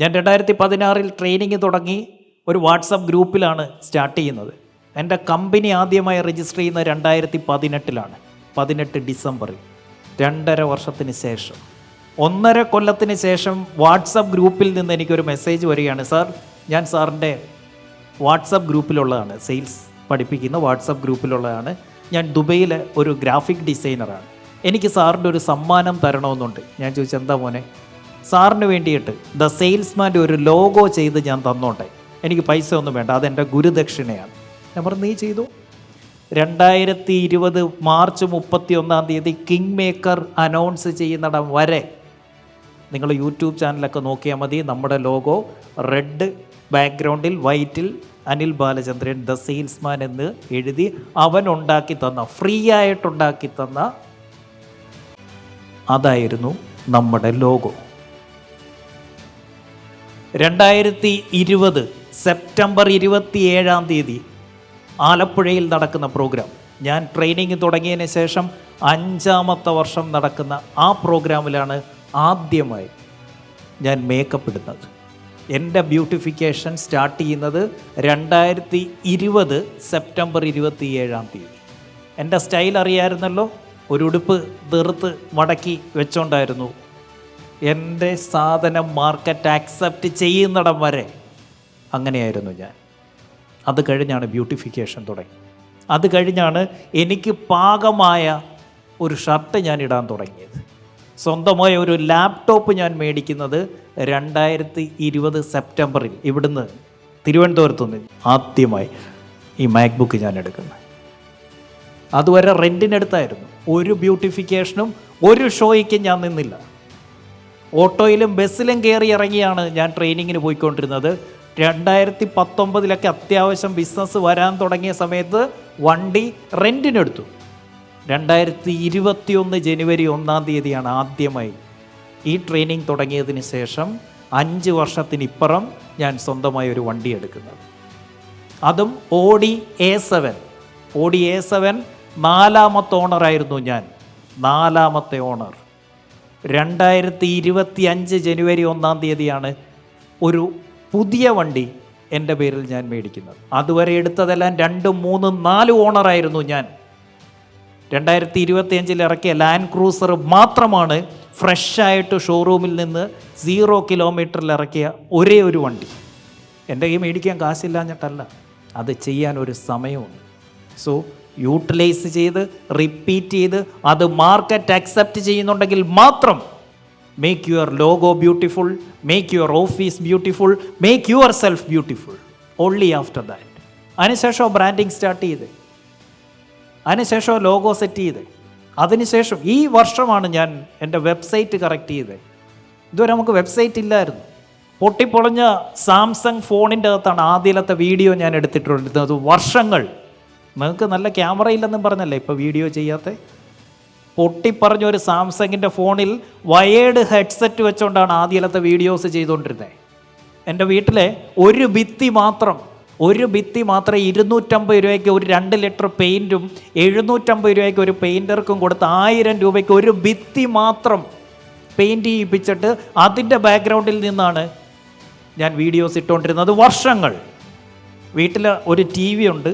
ഞാൻ രണ്ടായിരത്തി പതിനാറിൽ ട്രെയിനിങ് തുടങ്ങി ഒരു വാട്സപ്പ് ഗ്രൂപ്പിലാണ് സ്റ്റാർട്ട് ചെയ്യുന്നത്. എന്റെ കമ്പനി ആദ്യമായി രജിസ്റ്റർ ചെയ്യുന്നത് രണ്ടായിരത്തി പതിനെട്ടിലാണ് പതിനെട്ട് ഡിസംബറിൽ രണ്ടര വർഷത്തിന് ശേഷം. ഒന്നര കൊല്ലത്തിന് ശേഷം വാട്സപ്പ് ഗ്രൂപ്പിൽ നിന്ന് എനിക്കൊരു മെസ്സേജ് വരികയാണ് സാർ ഞാൻ സാറിന്റെ വാട്സപ്പ് ഗ്രൂപ്പിലുള്ളതാണ് സെയിൽസ് പഠിപ്പിക്കുന്ന വാട്സപ്പ് ഗ്രൂപ്പിലുള്ളതാണ്. ഞാൻ ദുബൈയിലെ ഒരു ഗ്രാഫിക് ഡിസൈനറാണ് എനിക്ക് സാറിന്റെ ഒരു സമ്മാനം തരണമെന്നുണ്ട്. ഞാൻ ചോദിച്ചു എന്താ മോനെ? സാറിന് വേണ്ടിയിട്ട് ദ സെയിൽസ്മാന്റെ ഒരു ലോഗോ ചെയ്ത് ഞാൻ തന്നോട്ടെ. എനിക്ക് പൈസ ഒന്നും വേണ്ട അതെന്റെ ഗുരുദക്ഷിണയാണ്. ഞാൻ പറഞ്ഞു നീ ചെയ്തു. രണ്ടായിരത്തി ഇരുപത് മാർച്ച് മുപ്പത്തി ഒന്നാം തീയതി കിങ് മേക്കർ അനൗൺസ് ചെയ്യുന്നിടം വരെ നിങ്ങൾ യൂട്യൂബ് ചാനലൊക്കെ നോക്കിയാൽ മതി. നമ്മുടെ ലോഗോ റെഡ് ബാക്ക്ഗ്രൗണ്ടിൽ വൈറ്റിൽ അനിൽ ബാലചന്ദ്രൻ ദ സെയിൽസ്മാൻ എന്ന് എഴുതി അവൻ ഉണ്ടാക്കി തന്ന ഫ്രീ ആയിട്ടുണ്ടാക്കി തന്ന അതായിരുന്നു നമ്മുടെ ലോഗോ. രണ്ടായിരത്തി ഇരുപത് സെപ്റ്റംബർ ഇരുപത്തി ഏഴാം തീയതി ആലപ്പുഴയിൽ നടക്കുന്ന പ്രോഗ്രാം. ഞാൻ ട്രെയിനിങ് തുടങ്ങിയതിന് ശേഷം അഞ്ചാമത്തെ വർഷം നടക്കുന്ന ആ പ്രോഗ്രാമിലാണ് ആദ്യമായി ഞാൻ മേക്കപ്പ് ഇടുന്നത്. എന്റെ ബ്യൂട്ടിഫിക്കേഷൻ സ്റ്റാർട്ട് ചെയ്യുന്നത് രണ്ടായിരത്തി ഇരുപത് സെപ്റ്റംബർ ഇരുപത്തി ഏഴാം തീയതി. എന്റെ സ്റ്റൈൽ അറിയാമായിരുന്നല്ലോ ഒരു ഉടുപ്പ് തീർത്ത് മടക്കി വെച്ചോണ്ടായിരുന്നു എന്റെ സാധനം മാർക്കറ്റ് ആക്സെപ്റ്റ് ചെയ്യുന്നിടം വരെ. അങ്ങനെയായിരുന്നു ഞാൻ. അത് കഴിഞ്ഞാണ് ബ്യൂട്ടിഫിക്കേഷൻ തുടങ്ങി. അത് കഴിഞ്ഞാണ് എനിക്ക് പാകമായ ഒരു ഷർട്ട് ഞാൻ ഇടാൻ തുടങ്ങിയത്. സ്വന്തമായ ഒരു ലാപ്ടോപ്പ് ഞാൻ മേടിക്കുന്നത് രണ്ടായിരത്തി ഇരുപത് സെപ്റ്റംബറിൽ ഇവിടുന്ന് തിരുവനന്തപുരത്തു നിന്ന് ആദ്യമായി ഈ മാക്ബുക്ക് ഞാൻ എടുക്കുന്നത്. അതുവരെ റെന്റിനെടുത്തായിരുന്നു ഒരു ബ്യൂട്ടിഫിക്കേഷനും ഒരു ഷോയ്ക്കും ഞാൻ നിന്നില്ല. ഓട്ടോയിലും ബസ്സിലും കയറി ഇറങ്ങിയാണ് ഞാൻ ട്രെയിനിങ്ങിന് പോയിക്കൊണ്ടിരുന്നത്. രണ്ടായിരത്തി പത്തൊമ്പതിലൊക്കെ അത്യാവശ്യം ബിസിനസ് വരാൻ തുടങ്ങിയ സമയത്ത് വണ്ടി റെന്റിനെടുത്തു രണ്ടായിരത്തി ഇരുപത്തിയൊന്ന് ജനുവരി ഒന്നാം തീയതിയാണ് ആദ്യമായി ഈ ട്രെയിനിങ് തുടങ്ങിയതിന് ശേഷം അഞ്ച് വർഷത്തിനിപ്പുറം ഞാൻ സ്വന്തമായി ഒരു വണ്ടി എടുക്കുന്നത്. അതും Audi A seven Audi A seven നാലാമത്തെ ഓണറായിരുന്നു ഞാൻ. നാലാമത്തെ ഓണർ രണ്ടായിരത്തി ഇരുപത്തി അഞ്ച് ജനുവരി ഒന്നാം തീയതിയാണ് ഒരു പുതിയ വണ്ടി എന്റെ പേരിൽ ഞാൻ മേടിക്കുന്നത്. അതുവരെ എടുത്തതെല്ലാം രണ്ടും മൂന്നും നാല് ഓണറായിരുന്നു ഞാൻ. രണ്ടായിരത്തി ഇരുപത്തി അഞ്ചിൽ ഇറക്കിയ ലാൻഡ് ക്രൂസർ മാത്രമാണ് ഫ്രഷായിട്ട് ഷോറൂമിൽ നിന്ന് സീറോ കിലോമീറ്ററിൽ ഇറക്കിയ ഒരേ ഒരു വണ്ടി. എന്റെ കയ്യിൽ മേടിക്കാൻ കാശില്ലാഞ്ഞിട്ടല്ല അത് ചെയ്യാൻ ഒരു സമയമുണ്ട്. സോ യൂട്ടിലൈസ് ചെയ്ത് റിപ്പീറ്റ് ചെയ്ത് അത് മാർക്കറ്റ് അക്സെപ്റ്റ് ചെയ്യുന്നുണ്ടെങ്കിൽ മാത്രം make your logo beautiful make your office beautiful make yourself beautiful only after that അതിനുശേഷം ബ്രാൻഡിങ് സ്റ്റാർട്ട് ചെയ്ത്. അതിനുശേഷം ലോഗോ സെറ്റ് ചെയ്ത്. അതിനുശേഷം ഈ വർഷമാണ് ഞാൻ എന്റെ വെബ്സൈറ്റ് കറക്റ്റ് ചെയ്തത്. ഇതുവരെ നമുക്ക് വെബ്സൈറ്റ് ഇല്ലായിരുന്നു. പൊട്ടിപ്പൊളഞ്ഞ സാംസങ് ഫോണിന്റെ അകത്താണ് ആദ്യത്തെ വീഡിയോ ഞാൻ എടുത്തിട്ടുള്ളത്. വർഷങ്ങൾ. നിങ്ങൾക്ക് നല്ല ക്യാമറ ഇല്ലെന്നും പറഞ്ഞല്ലേ ഇപ്പോൾ വീഡിയോ ചെയ്യാത്ത? പൊട്ടിപ്പറഞ്ഞ ഒരു സാംസങ്ങിന്റെ ഫോണിൽ വയേർഡ് ഹെഡ്സെറ്റ് വെച്ചുകൊണ്ടാണ് ആദ്യത്തെ വീഡിയോസ് ചെയ്തുകൊണ്ടിരുന്നത് എന്റെ വീട്ടിലെ ഒരു ഭിത്തി മാത്രം ഒരു ഭിത്തി മാത്രം ഇരുന്നൂറ്റമ്പത് രൂപയ്ക്ക് ഒരു രണ്ട് ലിറ്റർ പെയിന്റും എഴുന്നൂറ്റമ്പത് രൂപയ്ക്ക് ഒരു പെയിന്റർക്കും കൊടുത്ത് ആയിരം രൂപയ്ക്ക് ഒരു ഭിത്തി മാത്രം പെയിന്റ് ചെയ്യിപ്പിച്ചിട്ട് അതിന്റെ ബാക്ക്ഗ്രൗണ്ടിൽ നിന്നാണ് ഞാൻ വീഡിയോസ് ഇട്ടുകൊണ്ടിരുന്നത് വർഷങ്ങൾ. വീട്ടിൽ ഒരു ടി വി ഉണ്ട്.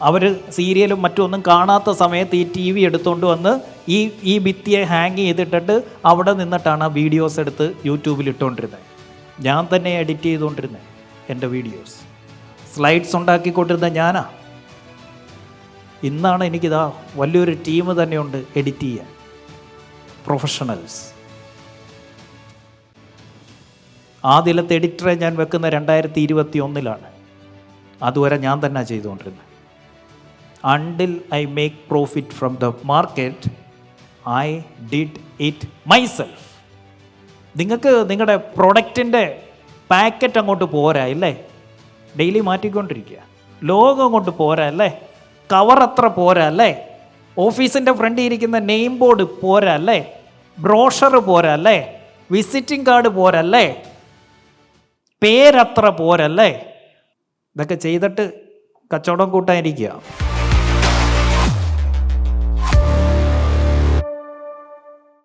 അവർ സീരിയലും മറ്റൊന്നും കാണാത്ത സമയത്ത് ഈ ടി വി എടുത്തുകൊണ്ട് വന്ന് ഈ ഈ ഭിത്തിയെ ഹാങ് ചെയ്തിട്ടിട്ട് അവിടെ നിന്നിട്ടാണ് ആ വീഡിയോസ് എടുത്ത് യൂട്യൂബിൽ ഇട്ടുകൊണ്ടിരുന്നത് ഞാൻ തന്നെ എഡിറ്റ് ചെയ്തുകൊണ്ടിരുന്നത് എന്റെ വീഡിയോസ് സ്ലൈഡ്സ് ഉണ്ടാക്കിക്കൊണ്ടിരുന്ന ഞാനാ. ഇന്നാണ് എനിക്കിതാ വലിയൊരു ടീം തന്നെയുണ്ട് എഡിറ്റ് ചെയ്യാൻ. പ്രൊഫഷണൽസ് ആദ്യത്തെ എഡിറ്ററെ ഞാൻ വെക്കുന്ന രണ്ടായിരത്തി ഇരുപത്തി ഒന്നിലാണ് അതുവരെ ഞാൻ തന്നെ ചെയ്തുകൊണ്ടിരുന്നത് until I make profit from the market I did it myself നിങ്ങൾക്ക് നിങ്ങളുടെ പ്രൊഡക്റ്റിന്റെ പാക്കറ്റ് അങ്ങോട്ട് പോരാ ഇല്ലേ ഡെയിലി മാറ്റിക്കൊണ്ടിരിക്കുക. ലോകം അങ്ങോട്ട് പോരാ അല്ലേ? കവർ അത്ര പോരാ അല്ലേ? ഓഫീസിന്റെ ഫ്രണ്ടിൽ ഇരിക്കുന്ന നെയിം ബോർഡ് പോരാ അല്ലേ? ബ്രോഷർ പോരാ അല്ലേ? വിസിറ്റിംഗ് കാർഡ് പോരാ അല്ലേ? പേരത്ര പോരല്ലേ ഇതൊക്കെ ചെയ്തിട്ട് കച്ചവടം കൂട്ടാനിരിക്കുക.